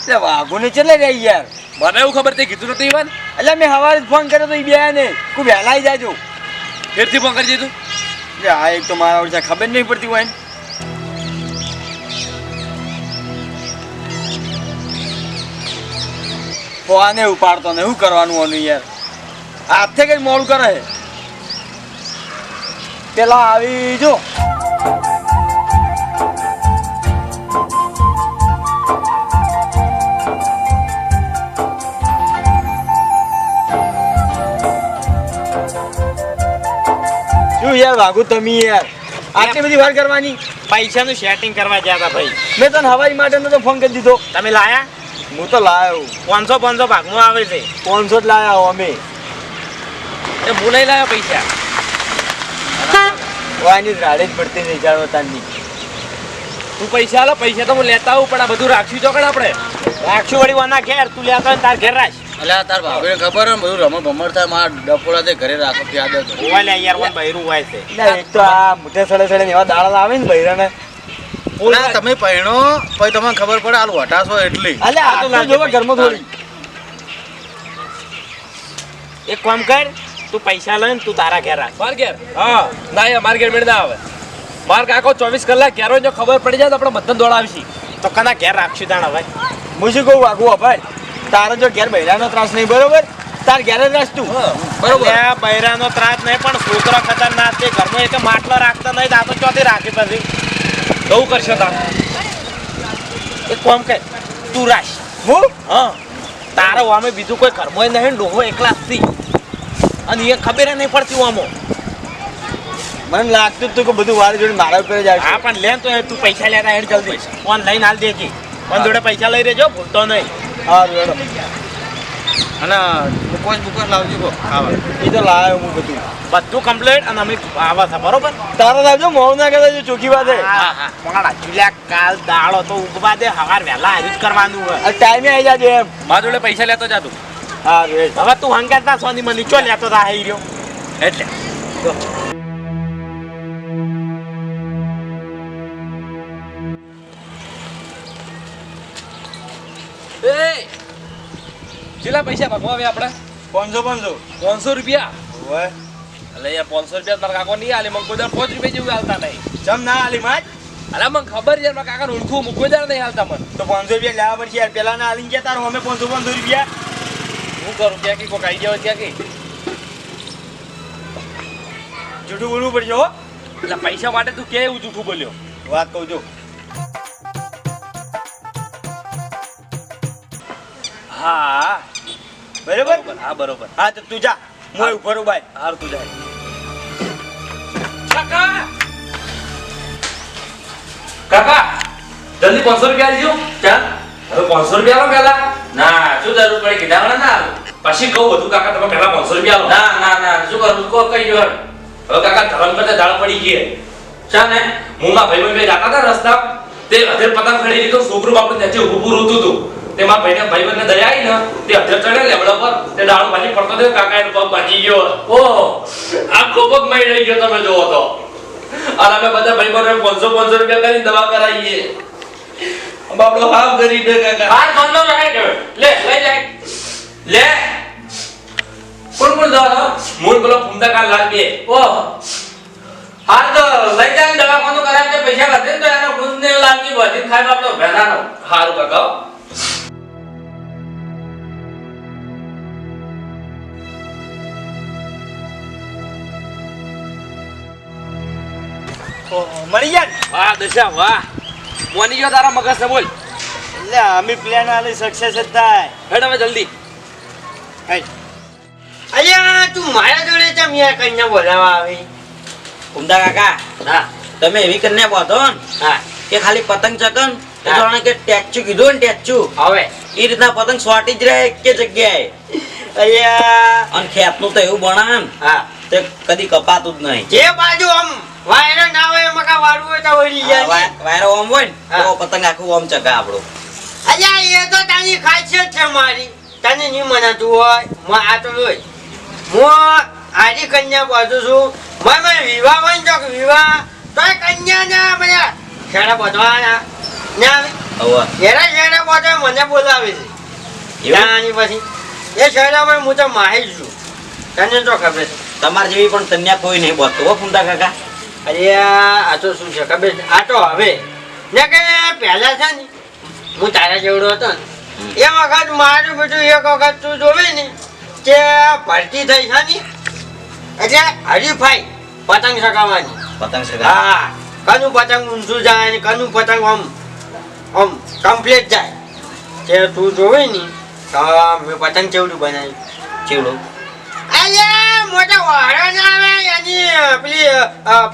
એટલે વાઘોને ચલે રહી યાર? મને એવું ખબર તે કીધું નતું ઈવાન? એટલે મેં સવારે ફોન કર્યો તો એ બે ને ખૂબ વહેલા આવી જાજો. ફેરથી ફોન કરી દીધું? એટલે આ એક તો મારા ઓળખા ખબર નહીં પડતી હોય આને ફોને ઉપાડતો ને શું કરવાનું આનું યાર? હાથે કઈ મોડું કરે? પેલા આવી જો. શું યાર વાગુ તમે યાર. આટલી બધી વાર કરવાની? પૈસાનું સેટિંગ કરવા ગયા હતા ભાઈ. મેં તને હવાઈ માટે તો ફોન કરી દીધો. તમે લાયા? હું તો લાયો. પાંચસો પાંચસો ભાગમાં આવે છે. પાંચસો જ લાયા અમે. એ હું લાયો લાવ્યો પૈસા વાની રાડે જ પડતી નહીં જાણો તાની તું પૈસા આલો પૈસા તો હું લેતા આવું પણ આ બધું રાખશું ચોકડ આપણે? રાખશું વળી વાના ઘેર તું લેતો તાર ઘેર રાખ. અલ્યા તાર ભાભીને ખબર હોય ને બધું રમણ ભમર થાય મારા ડફોડા તે ઘરે રાખો યાદ હતો ઓવા લે યાર વન બૈરું હોય છે. એક તો આ મુઠે સડે સડે ને એવા દાડા આવે ને ભૈરાને ના તમે પહેણો પછી તમને ખબર પડે હાલ હટાશો એટલી. અલે આ તો જોવા ઘરમાં થોડી. એક કામ કર તું પૈસા લઈને તું તારા ઘેર રાખ. માર ઘેર? હા. ના યાર માર ઘેર મેળ ના આવે. માર કાકો ચોવીસ કલાક ઘેર હોય જો ખબર પડી જાય તો આપણે બધા દોડાવીશી. તો કના ઘેર રાખશું તાણ હવે. હું શું કહું વાગુ ભાઈ? તારે જો ઘેર બૈરાનો ત્રાસ નહીં બરોબર? તાર ઘેર જ તું. બરોબર. બૈરાનો ત્રાસ નહીં પણ છોકરો ખતરનાક છે. ઘરમાં એક માટલો રાખતો નહીં તો આ તો ચોથી રાખી પછી? બહુ કરશો તાર. એક કોમ કે તું રાખ હું? હા. તારો અમે બીજું કોઈ ઘરમાં નહીં ડોહો એકલા થી અને એ ખબર નહીં પડતી આમો. મને લાગતું હતું તું કે બધું વાર જોડે મારા ઉપર જાય હા પણ લે તો તું પૈસા લેતા હેડ જલ્દી. ઓનલાઈન લઈને હાલ દેજે પણ જોડે પૈસા લઈ રહેજો ભૂલતો નહીં. હારું હેડો. અને મુકોસ મુકોસ લાવજો કો ખાવા. એ તો લાવ્યો હું બધું. બધું કમ્પ્લીટ અને અમે આવા છે બરોબર? તારા લાવજો મોહ ના કહેતા જો ચોખ્ખી વાત મોડા ચીલ્યા કાલ દાડો તો ઉગવા દે હવાર વહેલા જ કરવાનું હોય. ટાઈમે આવી જાજો એમ. મારા જોડે પૈસા લેતો જા તું. હા હવે તું હંગાતા સોની મને ચો લેતો તા હઈ રહ્યો. એટલે. એ કેટલા પૈસા ભાગવા ભાઈ આપણે પાંચસો પાંચસો. પાંચસો રૂપિયા? હોય એટલે યાર પાંચસો રૂપિયા મારા કાકો નહીં આલે મને કોઈ દર પાંચ રૂપિયા જેવું હાલતા નહીં. જમ ના આલી માજ અરે મને ખબર છે મારા કાકા ઓળખું હું કોઈ દર નહીં હાલતા મને. તો પાંચસો રૂપિયા લેવા પડશે યાર પેલા ના ગયા તારું અમે પાંચસો પાંચસો રૂપિયા. હું કરું ક્યાં કે કોઈ આઈડિયા હોય ત્યાં કે? જૂઠું બોલવું પડશે હો. એટલે પૈસા માટે તું કે એવું જૂઠું બોલ્યો? વાત કહું છું. હા. બરોબર? હા બરોબર. હા તો તું જા. હું ઊભો રહું ભાઈ હાર તું જાય. કાકા! કાકા જલ્દી પાંચસો રૂપિયા લીધો ચાલ હવે પાંચસો રૂપિયા આવો પેલા ના શું જરૂર પડી? કીધા મને ના પછી કહું બધું કાકા તમે પેલા પાંચસો રૂપિયા આલો ના ના ના શું કરું? કહો કઈ જો હવે કાકા ધરમ કરતા દાળ પડી ગઈ ચા ને? હું માં ભાઈ ભાઈ જાતા હતા રસ્તા તે અધેર પતંગ ખડી લીધો છોકરું બાપુ ત્યાંથી ઉભું રોતું હતું. તે મારા ભાઈને ભાઈ દયાઈ દયા ને તે અધર ચડે લેબડા પર તે દાળ ભાજી પડતો દે કાકા એનો પગ ભાજી ગયો. ઓ આખો પગ મઈ રહી ગયો તમે જોવો તો. અને અમે બધા ભાઈબંધને પાંચસો પાંચસો રૂપિયા કરીને દવા કરાવીએ. બાપડો હાફ ગરીબ દે કાકા. હાલ બંધો રહે કે લે લઈ જાય લે. કોણ કોણ દવા મૂળ બોલો ફૂમતા કાલ લાલ બે. ઓહ. હાલ તો લઈ જાય દવાખાનું તે પૈસા વધે તો એનો ગુંદ ને લાગી વધી ખાય બાપડો ભેનાનો હારું કાકા મળી ગયા ને? વાહ દશા વાહ. મોની ગયો તારા મગજ ને બોલ. એટલે અમે પ્લાન આલી સક્સેસ જ થાય. હેડ હવે જલ્દી. અલ્યા તું મારા જોડે ચમ યાર કન્યા બોલાવા આવી? ઉમદા કાકા હા. તમે એવી કન્યા બોધો ને હા. કે ખાલી પતંગ ચકન એ કે ટેચુ કીધું ને ટેચુ હવે. એ રીતના પતંગ સોટી જ રહે કે જગ્યાએ? અલ્યા. અને ખેતનું તો એવું બના હા. તે કદી કપાતું જ નહીં. જે બાજુ આમ વાયરો ના હોય મકા વાળું હોય તો વળી જાય. વાયરો ઓમ હોય ને તો પતંગ આખું ઓમ ચગા આપણો. અલ્યા એ તો તારી ખાસિયત છે મારી. તને નહીં મનાતું હોય હું આ તો જોઈ. હું આજી કન્યા બાજુ છું. મને વિવાહ હોય ને તો વિવાહ તો કન્યા ના બધા ખેડા બધવાના. ના એના શહેરા પાસે મને બોલાવે છે. એવું? પછી. એ શહેરામાં હું તો માહિર છું. તને તો ખબર છે. તમાર જેવી પણ તન્યા કોઈ નહીં બોલતો હો ફૂમતા કાકા. અરે આ તો શું છે? ખબર આ તો હવે. ને કે પહેલા છે ને હું તારા જેવડો હતો ને એ વખત મારું બધું એક વખત તું જોવે ને કે ભરતી થઈ છે ને એટલે હરીફાઈ પતંગ ચગાવવાની. પતંગ સગા હા કનું પતંગ ઊંચું જાય ને કનું પતંગ આમ આમ કમ્પ્લીટ જાય. તે તું જોવે ને તો મેં પતંગ ચેવડું બનાવ્યું? ચેવડો? અલ્યા મોટા વાળો ના આવે એની પેલી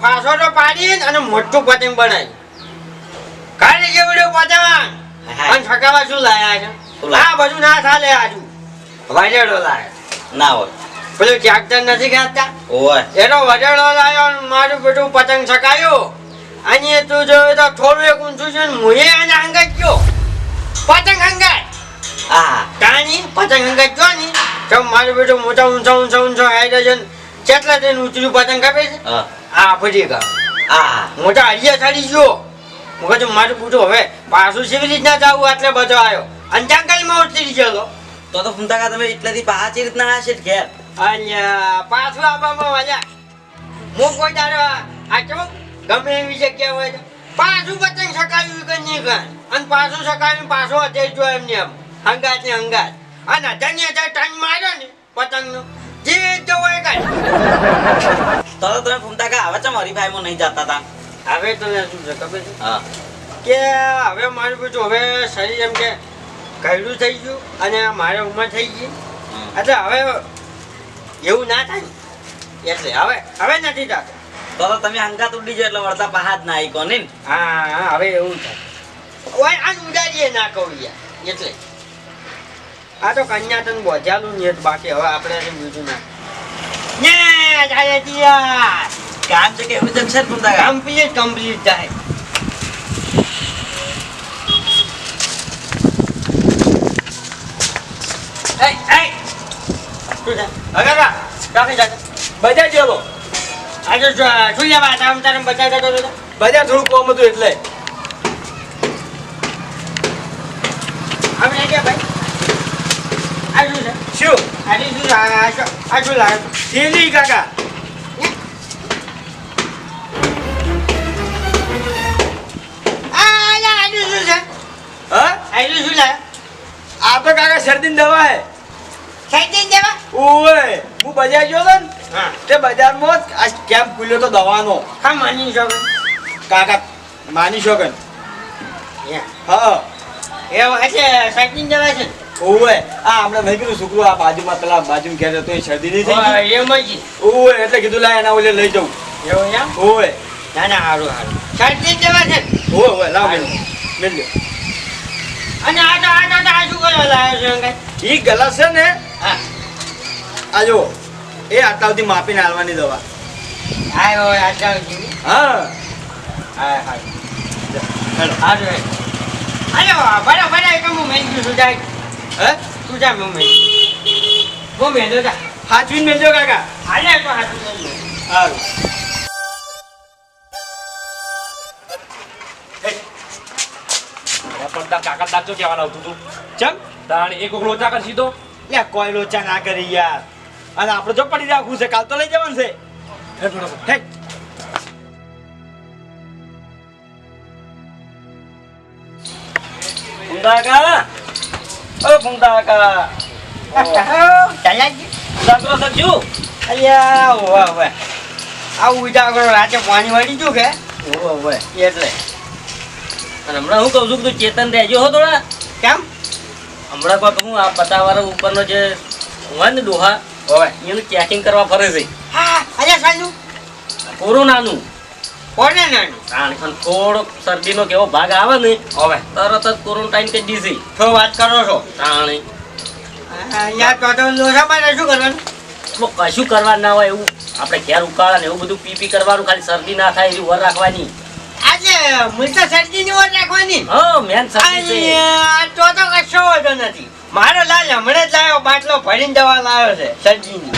ફાંસો પાડી અને મોટું પતંગ બનાવી. કાલે જેવડું પતંગ. હા. અને ઠકાવા શું લાયા છે? શું બધું ના ચાલે આજુ. વજેડો લાયા. ના હોય. પેલું ટ્રેક્ટર નથી ખાતા ઓય એનો વજેડો લાયો મારું બેટું પતંગ છકાયો. અને તું જોયું તો થોડું એક ઊંચું છે ને મુએ એને હંગાત ગયો. પતંગ હંગાત હા. તાની પતંગ હંગાત ગયો. મારું બેટો મોટા ઊંચા ઊંચા ઊંચા હાઈડ્રોજન કેટલા દિન ઉતર્યું પતંગ કાપે છે? હા. આ ફરી ગયા આ મોટા હરિયા ચડી ગયો કહું મારું પૂછો હવે પાછું કેવી રીતના જવું આટલે બધો આવ્યો અને જંગલમાં ઉતરી ગયો તો તો ફૂમતા તમે એટલાથી પાછી રીતના આશે જ ઘેર? અલ્યા પાછું આવવામાં મજા હું કોઈ દાડો આ આ કેવું? ગમે એવી જગ્યા હોય તો. પાછું પતંગ સકાવ્યું કે નહીં કાંઈ. અને પાછું સકાવ્યું પાછું અત્યારે જો એમને એમ. હંગાત ને હંગાત. અને અઢારની હજાર ટાઈમ માર્યો ને પતંગનો જે તો હોય કાંઈ. તો તો તમે ફૂમતા કાકા હવે ચમ હરીફાઈમાં નહીં જતા તા. હવે તો શું છે ખબર છે? હા. કે હવે મારું બધું હવે શરીર એમ કે ઘરડું થઈ ગયું અને મારે ઉંમર થઈ ગઈ. એટલે હવે એવું ના થાય એટલે હવે હવે નથી થતું. તો તો તમે હંગાત ઉડી જાય એટલે વળતા પહાડ ના આઈકો ને? હા હા હવે એવું થાય. ઓય આને ઉડાડીએ ના કહું યાર. એટલે આ તો કન્યા તને બોજાલું ને બાકી. હવે આપણે બીજું ના. ને જાય દિયા કામ તો કેવું ફૂમતા કાકા કમ્પ્લીટ કમ્પ્લીટ જાતે બજાર જેવો આજે શું લેવા હતા? આમ તારે બધા હતો બજાર થોડું કોમ હતું એટલે. આપણે કે ભાઈ? આ શું? છે શું આજે શું? આ શું લાગે? થેલી કાકા. આ આજે આજે શું છે? હા? આજે શું લાગે? આ તો કાકા શરદીની દવા હે. સાઈડ દેવા? ઓય હું બજાર ગયો તો ને હા. તે બજારમાં આ કેમ્પ ખુલ્યો તો દવાનો. હા માની શકો. કાકા માની શકો હા. એવું હશે સાઈડ દેવા છે. ઓય આ હમણાં મેં કીધું છોકરો આ બાજુમાં પેલા બાજુ ઘેર હતો એ શરદી નહીં થઈ એમ જ. ઓય એટલે કીધું લાય એના ઓલે લઈ જાઉં. એવું એમ? ઓય ના ના સારું સારું શરદી જવા છે? ઓવે ઓવે લાવ મેં મેં લ્યો. અને આ તો આ તો આ શું કરવા લાવ્યો છે એ ઈ ગલાસ છે ને? હા. આ જો એ આટલા સુધી માપીને હાલવાની દવા. આયો આ ચાલ જીવી હા હા. હા હાલો. હે અરે બરા બરા એક હું મેં કીધું જાય હે? તું જા હું મેં હું મેં તો જા હાચવીને મેલજો કાકા. હાલે તો હાથું સારું તાર કાકા આવતું તું? ચમ? તાણ એક સીધો લે કોઈ લોચા ના કરી યાર. અને આપણે જો પડી રાખવું છે કાલ તો લઈ જવાનું છે. હે ફૂંદા કાકા ઓ. ફૂંદા કાકા ચાલ્યા જ સાંભળો સજ્જુ. અલ્યા ઓવા ઓવા આ ઉજાગરો રાતે પાણી વાળી ગયું કે? ઓવે ઓવે એટલે. અને હમણાં હું કહું છું કે તું ચેતન રહેજો હો થોડા. કેમ? હમણાં કોઈક હું આ પતાવાળા ઉપરનો જે ને ડોહા ઓવે. એનું ચેકિંગ કરવા ફરે છે. હા અલ્યા સાંજુ કોરોનાનું કોને નાનું કારણ કે થોડોક શરદીનો કેવો ભાગ આવે ને હવે. તરત જ ક્વોરન્ટાઇન કે ડીઝી તો વાત કરો છો? તાણે. યાર તો તો લોસા માટે શું કરવાનું? તો કશું કરવા ના હોય એવું? આપણે ઘેર ઉકાળા ને એવું બધું પી પી કરવાનું ખાલી શરદી ના થાય એવી વર રાખવાની. આજે મુલતા શરદીની વર રાખવાની. હા મેન શરદી છે. તો તો કશો વાંધો નથી. મારો લાલ હમણાં જ લાવ્યો બાટલો ભરીને દવા લાવ્યો છે શરદીની.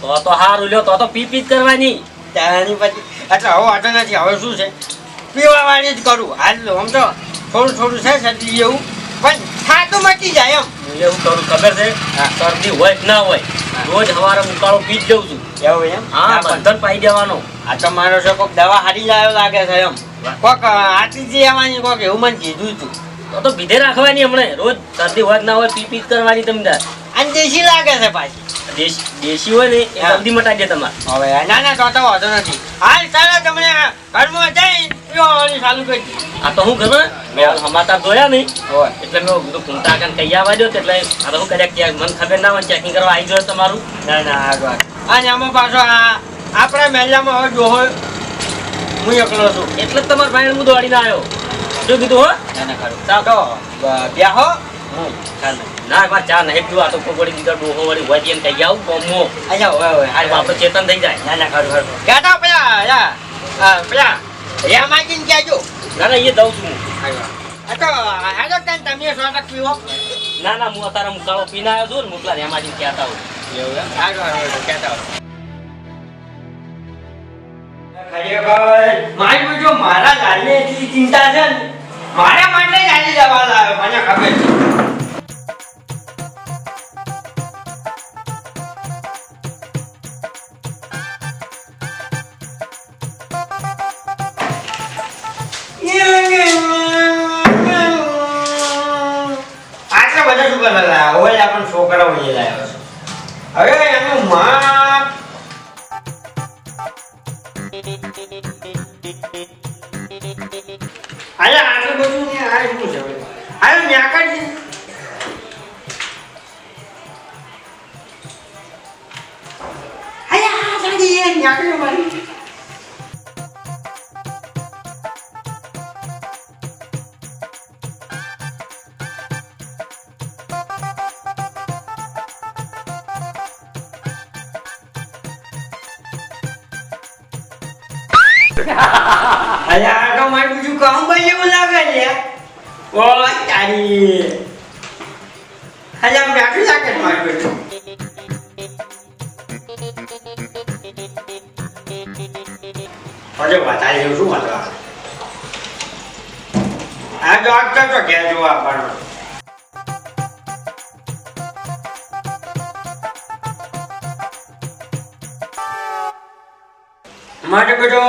તો તો હારું લ્યો તો તો પી પી જ કરવાની. તાણી પછી એટલે હવે વાંધો નથી. હવે શું છે? પીવા વાળી જ કરું. હાલ આમ તો થોડું થોડું છે શરદી એવું પણ થાતું મટી જાય એમ. એવું કરું ખબર છે? શરદી હોય ના હોય રોજ સવારે ઉકાળો પી જ જઉં છું. એવું એમ? હા બંધન પાઈ દેવાનો. આ તો મારો છે કોક દવા હારી લાવ્યો લાગે છે એમ. કોક આરતીજી આવવાની કોક એવું મને કીધું છું તો તો બીધે રાખવાની હમણે. રોજ શરદી હોય ના હોય પી પી કરવાની તમને અને દેશી લાગે છે પાછી. દેશ હોય ને એ હા. જલ્દી મટાઈ દે તમારે. હવે ના ના તો તો વાંધો નથી. હાલ ચાલો તમને ઘરમાં જઈ પીવાની ચાલુ કરી આ તો હું ખબર? મેં સમાચાર જોયા નહીં. એટલે મેં કીધું ફૂમતા કાન કહી આવવા દો એટલે તો હું કર્યા ક્યાંક મને ખબર ના હોય ચેકિંગ કરવા આવી જોઈએ તમારું ના ના આગળ અને આમાં પાછો આ આપણા મહેલામાં હવે ડોહો હું એકલો છું. એટલે જ તમારા ભાઈ હું દોડીને આવ્યો. શું કીધું હો? ના ના ખરું. ચાલ તો બ- બ્યાહો હું. ચાલ. ના એકવાર ચા નહીં પીવા. આ તો કોઈ વળી બીજા ડોહો વળી હોય એને કહી આવું ગમો અચ્છા હવે આ આપણે ચેતન થઈ જાય. ના ના કહેતા પેલા કહેજો. ના ના એ દઉં છું તો હેડો તાન તમે સો ટકા પીવો. ના ના હું અત્યારે મુકાળો પીને આવ્યો છું ને મોકલા રેમાજી કહેતા હોય એવું એમ? હારું હારું હારું, કહેતા હો. મારી મારા એટલી ચિંતા છે ને? મારા માટે જ આજે દવા લાવ્યો મને ખબર છે. અરે આ તો મારે બીજું કામ ભાઈ એવું લાગે છે. ઓ તારી. આમ બેઠું લાગે મારું બેટું અરે બતાવી દઉં શું વાંધો? આ ડોક્ટર તો ઘેર જોવા આપણને માટે બેટો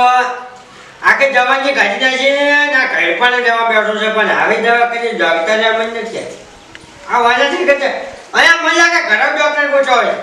આખી જવાની ઘટી જાય છે? ને, ઘર પણ જવા બેઠો છે, પણ આવી દવા કરી ડોક્ટરે મને નથી આ વાત નથી કે અહીંયા મજા કે ઘરે ડોક્ટર પૂછો હોય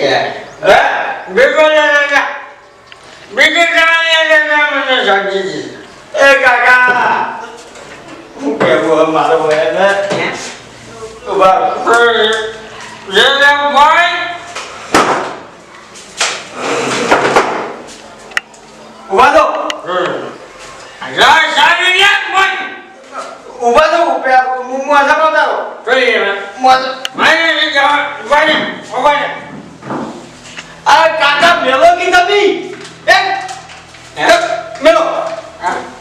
છે. હા? મને એ કાકા. હું કેવું મારો ભાઈ ને? ઊભા થો જા સારી ઊભા થો ઊભા હું માથા પતાવો જોઈએ મે માથા ઊભા ને ઊભા ને આ કાકા મેલો કી તમે એ મેલો. મેલો.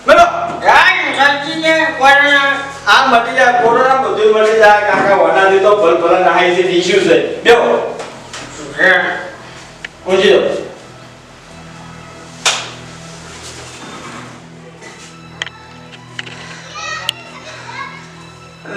મેલો યા ને કોરોના. આ મટી જાય કોરોના બધું મટી જાય. કાકા વનાથી તો ભલ ભલા નાહી છે ઇશ્યુ છે. બેહો. ઊંચી દો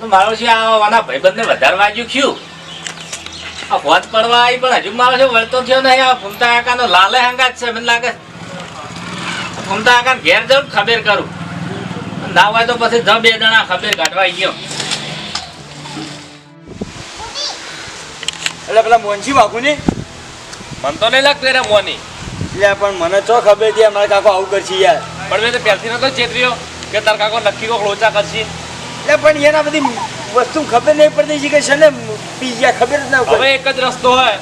તો મારો છે આ વાના ભાઈબંધને વધારે વાગ્યું ખ્યું આ ભોજ પડવા આવી પણ હજુ મારો છે વળતો થયો નહીં. આ ફૂમતા કાકાનો લાલે હંગાત છે. મને લાગે ફૂમતા કાકા ઘેર ને ખબર કરું. ના હોય તો પછી જ બે જણા ખબર કાઢવા ગયો. એટલે પેલા મોનસી બાપુ ને મન તો નહીં લાગતું એના મોની લે પણ મને ચો ખબર હતી અમારા કાકો આવું કરશે યાર. પણ મેં તો પહેલથી નતો ચેતર્યો કે તાર કાકો નક્કી કોક લોચા કરશે. એટલે પણ એના બધી વસ્તુ ખબર નહીં પડતી છે કે છે ને બીજા ખબર જ ના હવે એક જ રસ્તો હોય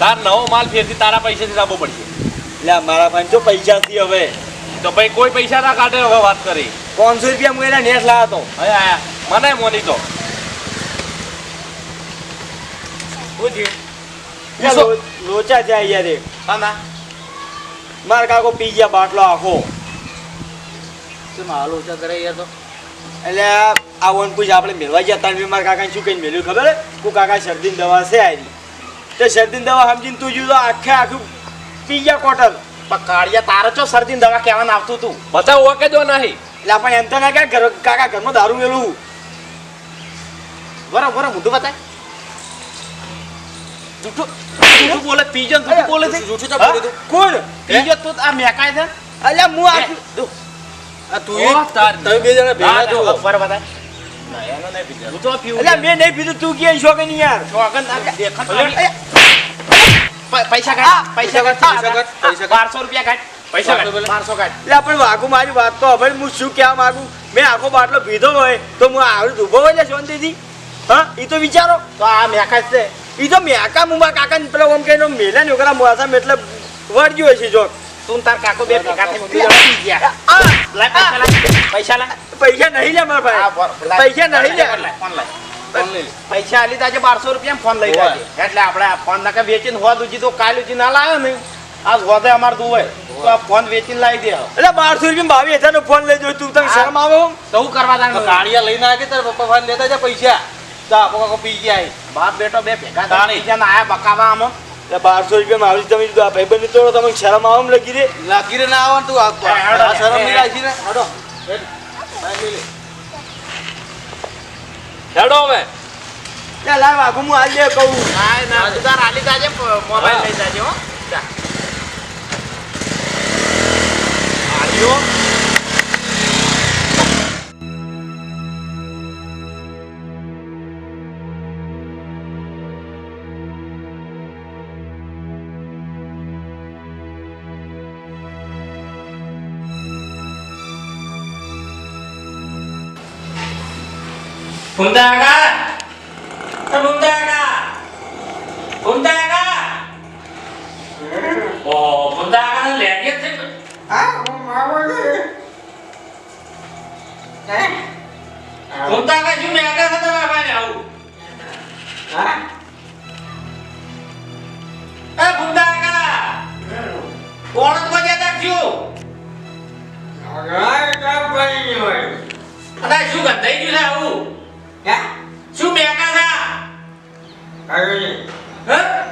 તાર નવો માલ ફેરથી તારા પૈસાથી લાવવો પડશે. એટલે મારા પાસે તો પૈસા થી હવે. તો ભાઈ કોઈ પૈસા ના કાઢે હવે વાત કરી. પાંચસો રૂપિયા હું એના નેટ લાવ્યો હતો હવે આયા. મને મોની તો. લોચા જાય યાર એ. ના મારા કાકો પીઝા બાટલો આખો. શું હાલ ઓછા કરે યાર તો? એટલે આ વન આપણે મેળવા ગયા બી મારા કાકાને શું કઈ મેળવ્યું ખબર હું? કાકા શરદીની દવા છે આવી તો શરદીની દવા સમજીને તું જુદો આખે આખું પીઝા કોટલ પણ કાળિયા તારે છો શરદી દવા કહેવાનું આવતું તું બધા ઓકે જો નહીં. એટલે આપણે એમ તો ના ક્યાં ઘર કાકા ઘરમાં દારૂ મેળવું બરાબર બરાબર બધું બતાય. જૂઠું જૂઠું બોલે પીજો જૂઠું બોલે છે. જૂઠું તો? બોલી તું કોણ? પીજો તું આ મેકાય છે? અલ્યા હું આ તમે બે જણા ભેગા મેં નહીં પીધું તું કે શોખ યાર? શોગન ના દેખાત ભલે. પ- પૈસા કાઢ પૈસા કાઢ. પૈસા કાઢ, પૈસા કાઢ. બારસો રૂપિયા કાઢ. પૈસા કાઢ બારસો કાઢ. એટલે પણ વાઘુ મારી વાત તો હવે હું શું કહેવા માંગુ? મેં આખો બાટલો પીધો હોય તો હું આવડું ઊભો હોય શાંતિથી. હા એ તો વિચારો. તો આ મેકાય છે. એ તો મેકા મુમા કાકા પેલો ઓમ કહીને મેલે ને ઓકરા મોસામાં એટલે વળગ્યો હશે જો. તું તાર કાકો બે ભેગા થઈ પી ગયા લાય પૈસા લાય પૈસા લાય પૈસા નહીં લે મારા ભાઈ. પૈસા નહીં લે. ફોન લે. પૈસા આલી તાજે બારસો રૂપિયા ફોન લઈ જાય એટલે આપણે આ ફોન નાખે વેચીને હોદ ઉજી તો કાલ ઉજી ના લાવ્યો ને આજ હોદે અમાર દુવે તો આ ફોન વેચીને લાવી દે એટલે બારસો રૂપિયા બાવીસ હજાર નો ફોન લઈ જોઈ તું તને શરમ આવે? તો હું કરવા તો ગાડિયા લઈને આવે તારા પપ્પા ફોન લેતા જા પૈસા. તો આપો કાકો પી ગયા. બાપ બેટો બે ભેગા તાણી. જણા આયા બકાવા આમાં. બારસો રૂપિયા માં આવી તમે કીધું આ ભાઈ બંધ તોડો તમે શરમ આવો એમ લગી દે. લાગી રે ના આવો તું આ- શરમ નહીં રાખી ને. હડો. હેડો. હવે. એટલે લાવ આગુ હું આજે કહું. ના ના તું તાર આલી જાજે મોબાઈલ લઈ જાજે હો. જા. આલ્યો ફૂમતા કાકા એ ફૂમતા કાકા ફૂમતા કાકા ઓ ફૂમતા કાકા લેગે છે ફૂમતા કાકા શું મેગા છે તમારા ભાઈને આવું એ ફૂમતા કાકા કોણ જ મજા રાખજો અને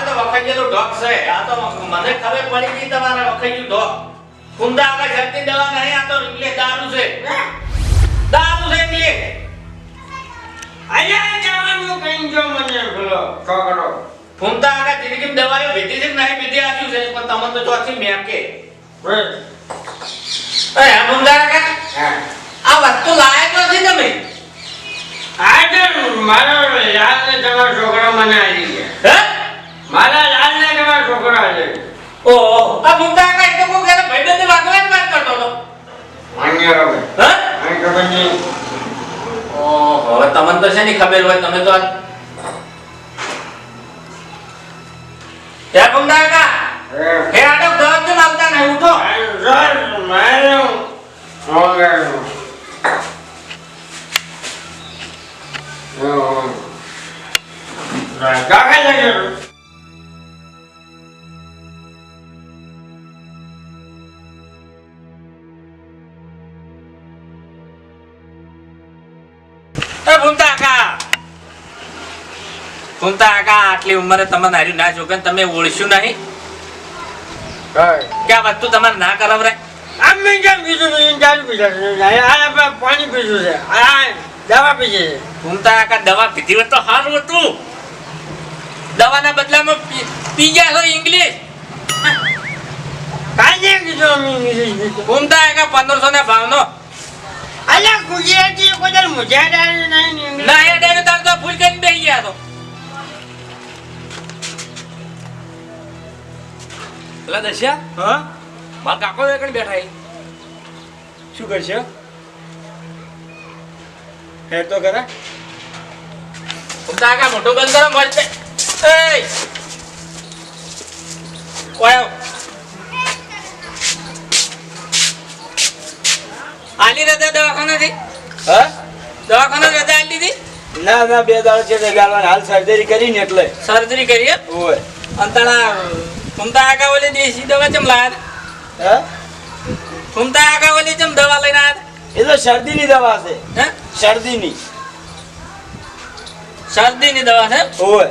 તો વખૈયેલું ઢોક છે આ તો મને ખબર પડી ગઈ તમારે વખૈયું ઢોક કુંદા આગળ શરતી દવા નહીં આ તો ઇંગ્લિશ દારૂ છે દારૂ છે ઇંગ્લિશ અલ્યા જવાનું કઈ જો મને પેલો છોકરો ફૂમતા કાકા જિંદગીમાં દવાઈઓ ભેટી છે નહીં આપ્યું છે પણ તમને તો ચોથી મેં કે બસ. હા ફૂમતા કાકા હા. આ વસ્તુ લાયક નથી તમે? મારો લાલને તમારો છોકરો મને આવી ગયા. મારા મારા લાલને તમારો છોકરો આવી ઓહો આ મુદ્દા કઈ તો કોઈ ઘરે ભાઈબંધની વાગવાની વાત કરતો હતો. મને હવે હે? મને ખબર ઓહો હવે તમને તો શેની ખબર હોય? તમે તો આ- હે કા હે. આડો ઘર કેમ નહીં ઉઠો. મારે કાકા! આટલી ઉંમરે તમે નાર્યું ના જોગન તમે ઓળખ્યું નહીં? કે આ વસ્તુ તમારે ના કરાવરાય? અમે કેમ પીધું પીધું ચાલુ પીધું આ પાણી પીધું છે. આ દવા પીધી છે. તો આખા દવા પીધી હોત તો સારું હતું. દવાના બદલામાં પી- ગયા છો ઇંગ્લિશ? કાંઈ કીધું અમે ઇંગ્લિશ પીધું. ઘૂમતા કાકા પંદરસો ના ભાવનો. અલ્યા ગુજરાતી કોઈ મજા નહીં ને એ તાર તો ભૂલ કરીને બેસી ગયા તો હા? મારા કાકો એકણ બેઠા. શું કરશે? હેડ તો ખરા. કાકા મોટો બંધ કરો મર એ ઓય. આલી રજા દવાખાનાથી? હા? દવાખાના રજા આલી દીધી? ના ના બે દાડા છે ગાળવાના હાલ સર્જરી કરીને એટલે. સર્જરી કરી? ઓય. અંતળા ઘૂમતા કાકા ઓલી દેશી દવા ચમ લાયા? હા? ઘૂમતા આગા ઓલી જેમ દવા લઈને આવ્યા એ તો શરદીની દવા છે? હે? શરદીની. શરદીની દવા છે ઓય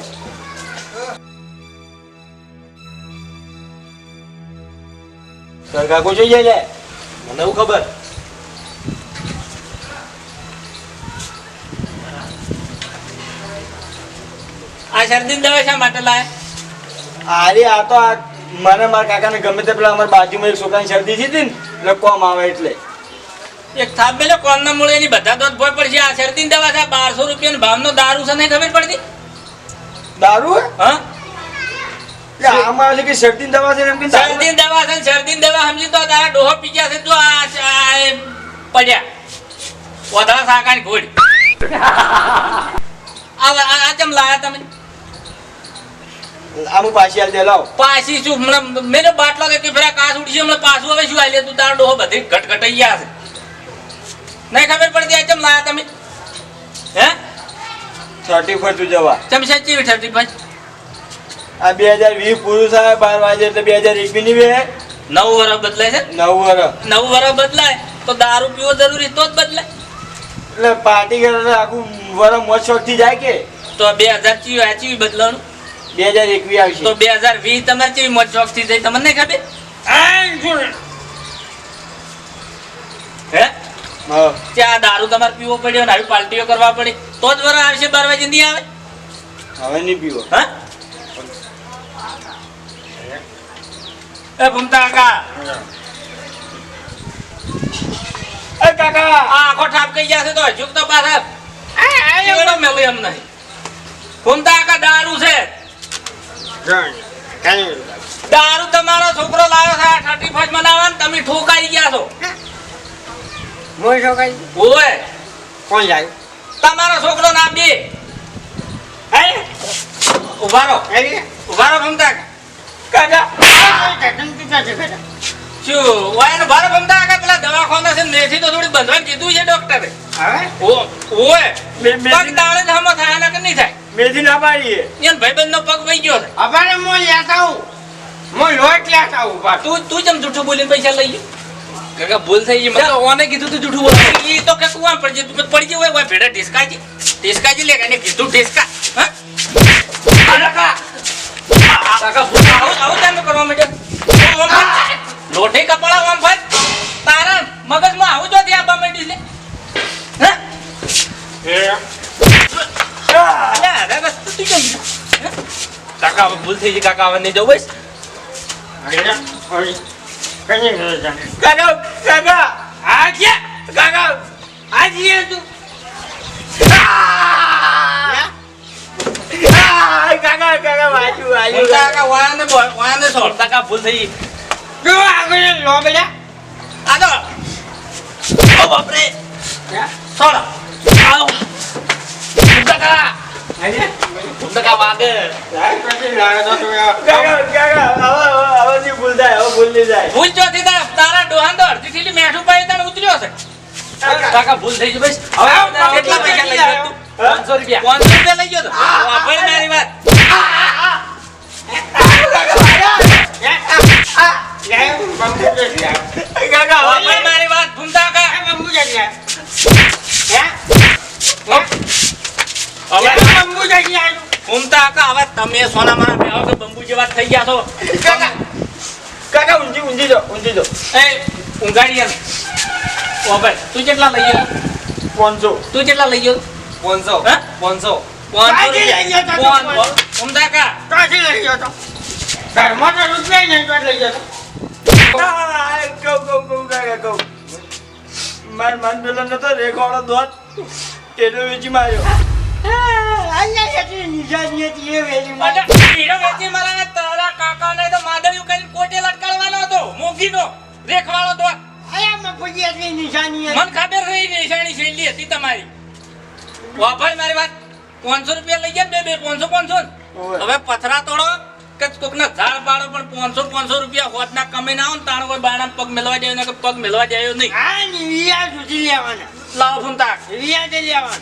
સરકાર કોઈ જોઈએ લે? મને એવું ખબર? આ શરદીની દવા શા માટે લાય? અરે આ તો આ મને મારા કાકાને ગમે તે પેલા અમારા બાજુમાં એક છોકરાની શરદી થઈ હતી ને એટલે કોમ આવે એટલે. એક થાપ મેલો કોણના મૂળે એની બધા દોધ ભોય પડશે. આ શરદીની દવા છે બારસો રૂપિયાનો ભાવનો દારૂ છે નહીં ખબર પડતી? દારૂ હે? એટલે આમાં કે શરદીની દવા છે એમ કે શરદીની દવા છે ને શરદીની દવા સમજી તો તારા ડોહો પી ગયા છે તો આ આ પડ્યા. વધારા સાકાની ઘોડ. આ આ આ ચમ લાયા તમે? આમ પાછી હાલ દે લાવ. પાછી શું? મને મેને બાટલો કે ફેરા કાસ ઉડશે હમણાં પાછું હવે શું આલે? તું તાર ડોહો બધી ઘટઘટાઈ ગયા છે. નહીં ખબર પડતી આ ચમ લાયા તમે? હે? સર્ટિફાઈડ તું જવા. ચમ સાચી થર્ટી ભાઈ આ બે હજાર વીસ પૂરું થાય બાર વાગે એટલે બે હજાર એકવીસની બે. નવ વર્ષ બદલાય છે? નવ વર નવ વર્ષ બદલાય તો દારૂ પીવો જરૂરી તો જ બદલાય. એટલે પાર્ટી કરે આખું વર મોજ શોખથી જાય કે? તો બે હજાર ચીવી આ ચીવી બદલાવાનું. બે હજાર એકવીસ આવશે. તો બે હજાર વીસ તમારે ચીવી મોજ શોખથી જાય તમને ખબર? આ હે? હા. ત્યાં દારૂ તમારે પીવો પડ્યો ને આવી પાર્ટીઓ કરવા પડી. તો જ વરા આવશે બાર વાગે નહીં આવે? હવે નહીં પીવો. હા? એ ભૂમતા કાકા. એ કાકા. આ આખો ઠાપ કઈ જશે તો? હજુ તો પાછા મેલું એમ નહીં. ભૂમતા કાકા દારૂ છે. દારૂ તમારો છોકરો લાવ્યો છે થર્ટી ફર્સ્ટ મનાવવા તમે ઠોકાઈ ગયા છો મોય છોકરી ઓય કોણ જાય તમારો છોકરો ના બે હે ઊભા રહો હે ઊભા રહો ભમતા કાકા શું? વાયર પેલા દવાખાના છે મેથી તો થોડી બંધવાનું કીધું છે ડોક્ટરે હવે ઓ ઓય પગ મેથી- દાળે જ થાય આના કે નહીં થાય? મેથી ના પાડીએ. એન ભાઈબંધનો પગ વહી ગયો છે. અમારે મો લેતા આવું. મો લોટ લેતા આવું પાછું. તું તું જેમ જૂઠું બોલીને પૈસા લઈ ગયો કાકા ભૂલ થઈ ગઈ. મને ઓને કીધું તું જૂઠું બોલ. ઈ તો કે કુવા પડી તું પડી ગયો હોય? ભેડા ઢીસકાજી. ઢીસકાજી લે એને કીધું ઢીસકા. હા? કાકા કાકા ભૂલ. આવું આવું. થઈ ગઈ કાકા નહીં જવું બસ. કાકા કાકા આ ક્યાં? કાકા આ જીએ તું. કાકા કાકા વાજુ વાજુ કાકા વાયાને બોલ- વાયાને કાકા ભૂલ થઈ જો આગળ લો બેટા. આ તો. ઓ બાપરે. આવો. કાકા. વાગે ભૂલ જાય હવે ભૂલ જાય ભૂલ ચોથી તાર તારા ડોહાન તો અડધી થેલી મેઠું પાઈ તાણ ઉતર્યો છે કાકા ભૂલ થઈ ગઈ બસ હવે કેટલા પૈસા લઈ ગયો તું રૂપિયા પાંચસો રૂપિયા લઈ ગયો તો વાપર મારી વાત. કાકા હવે વાપર મારી વાત ફૂમતા કાકા બંબુ હે? હવે બંબુ છે? આ. ફૂમતા કાકા હવે તમે સોના મારા બંબુ જેવા થઈ ગયા છો. કાકા કાકા ઊંધી ઊંધી જો ઊંધી જો. એ ઊંઘાડી ઓબે તું કેટલા લઈ ગયો પાંચસો તું કેટલા લઈ ગયો પાંચસો હે? પાંચસો પાંચસો કાંઈથી લઈ ગયો તો કાકા. લઈ ગયો તો? ઘરમાં તો રૂપિયા નહીં તો. લઈ ગયો કહું કહું કહું કાકા કહું. માર મન પેલો નતો રેખવાળો દોત. તેનો વેચી માર્યો રેખવાળો તો અહીંયા મફુજી નિશાની. મન ખબર રહી નિશાની શૈલી હતી તમારી. વાભાઈ મારી વાત પાંચસો રૂપિયા લઈ ગયા બે બે પાંચસો પાંચસો હવે પથરા તોડો કે કોકના ઝાડ પાડો પણ પાંચસો પાંચસો રૂપિયા હોત ના કમે ના આવો કોઈ બાણા પગ મેળવા જાય ને પગ મેળવા જાય નહીં. આ ને સુધી લેવાના. લાવો ફૂમતા વિયા તે લેવાના.